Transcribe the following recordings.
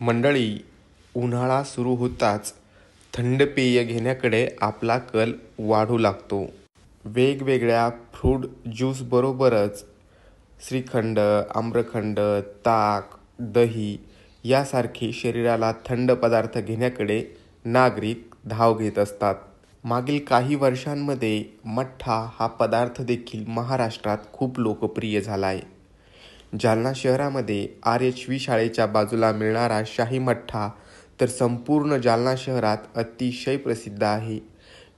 मंडळी उन्हाळा सुरू होताच थंड पेय घेण्याकडे आपला कल वाढू लागतो. वेगवेगळ्या फ्रूट ज्यूसबरोबरच श्रीखंड आम्रखंड ताक दही यासारखे शरीराला थंड पदार्थ घेण्याकडे नागरिक धाव घेत असतात. मागील काही वर्षांमध्ये मठ्ठा हा पदार्थ देखील महाराष्ट्रात खूप लोकप्रिय झाला आहे जालना शहरामध्ये आर एच व्ही शाळेच्या बाजूला मिळणारा शाही मठ्ठा तर संपूर्ण जालना शहरात अतिशय प्रसिद्ध आहे.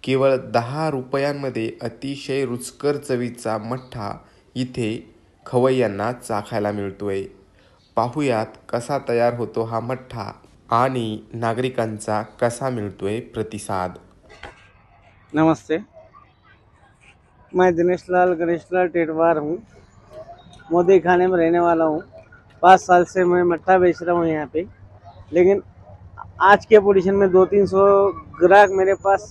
केवळ दहा रुपयांमध्ये अतिशय रुचकर चवीचा मठ्ठा इथे खवय्यांना चाखायला मिळतोय. पाहुयात कसा तयार होतो हा मठ्ठा आणि नागरिकांचा कसा मिळतोय प्रतिसाद. नमस्ते. मैं दिनेश लाल गणेश लाल टेटवार हूँ. मोदी खाने में रहने वाला हूँ। पाँच साल से मैं मट्ठा बेच रहा हूँ यहाँ पे। लेकिन आज के पोजीशन में दो तीन सौ ग्राहक मेरे पास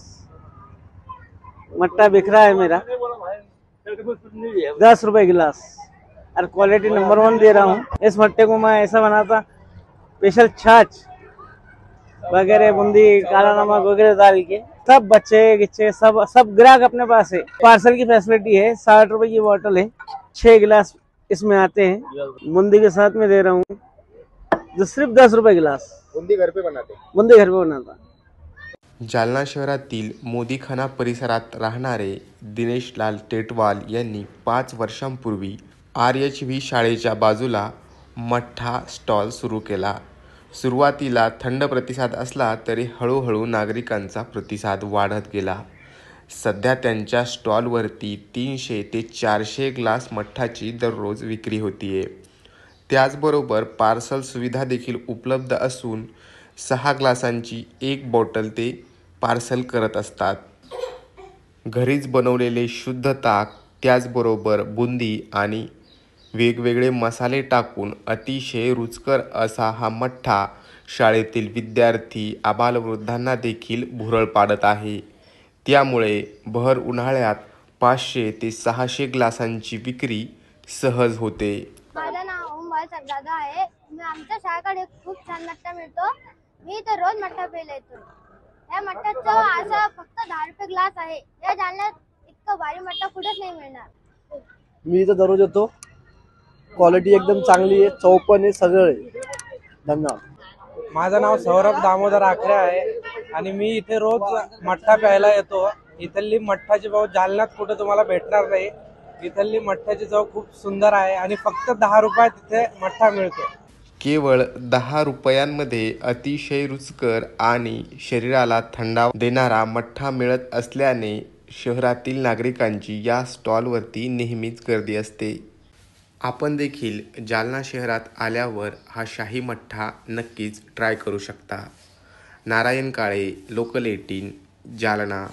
मट्ठा बिक रहा है मेरा। दस रुपए गिलास। और क्वालिटी नंबर वन दे रहा हूँ। इस मट्टे को मैं ऐसा बनाता स्पेशल छाछ, वगैरह बूंदी, काला नमक वगैरह डाल के। सब बच्चे गिच्चे सब सब ग्राहक अपने पास है। पार्सल की फैसिलिटी है, साठ रुपए की बोतल है। छह गिलास इसमें आते हैं। बूंदी के साथ में दे रहा हूँ। जो सिर्फ दस रुपए गिलास। बुंदी घर पे बनाते बूंदी घर पे बनाता। जालना शहरातील मोदीखाना परिसरात राहणारे दिनेशलाल टेटवाल यांनी पाच वर्षांपूर्वी आर एच व्ही शाळेच्या बाजूला मठ्ठा स्टॉल सुरू केला. सुरुवातीला थंड प्रतिसाद असला तरी हळूहळू नागरिकांचा प्रतिसाद वाढत गेला. सध्या त्यांच्या स्टॉलवरती तीनशे ते चारशे ग्लास मठ्ठाची दररोज विक्री होतीये. त्याचबरोबर पार्सल सुविधा देखील उपलब्ध असून सहा ग्लासांची एक बॉटल ते पार्सल करत असतात. घरीच बनवलेले शुद्ध ताक त्याचबरोबर बुंदी आणि वेगवेगळे मसाले टाकून अतिशय रुचकर असा हा मठ्ठा शाळेतील विद्यार्थी आबालवृद्धांना देखील भुरळ पाडत आहे. त्यामुळे भर उन्हाळ्यात पाचशे ते सहाशे ग्लासांची विक्री सहज होते. माझं नाव ओमभाई सरदादा आहे. मी आमच्या शाळेकडे खूप छान मट्टा मिळतो. मी इथं रोज मट्टा प्यायला येतो. या मट्ट्याचं असं फक्त दहा रुपये ग्लास आहे. या जालन्यात इतकं भारी मट्टा कुठेच नाही मिळणार. मी इथं दररोज येतो. क्वालिटी एकदम चांगली आहे. चव पण आहे सगळं आहे. धन्यवाद. माझं नाव सौरभ दामोदर आखरे आहे. आणि मी इथे रोज मठ्ठा प्यायला येतो. इथली मठ्ठाची भाव जालन्यात कुठे तुम्हाला भेटणार नाही. इथली मठ्ठ्याची चव खूप सुंदर आहे आणि फक्त दहा रुपयात इथे मठ्ठा मिळतो. केवळ दहा रुपयांमध्ये अतिशय रुचकर आणि शरीराला थंडाव देणारा मठ्ठा मिळत असल्याने शहरातील नागरिकांची या स्टॉलवरती नेहमीच गर्दी असते. आपण देखील जालना शहरात आल्यावर हा शाही मठ्ठा नक्कीच ट्राय करू शकता. Narayan Kale local eighteen Jalna.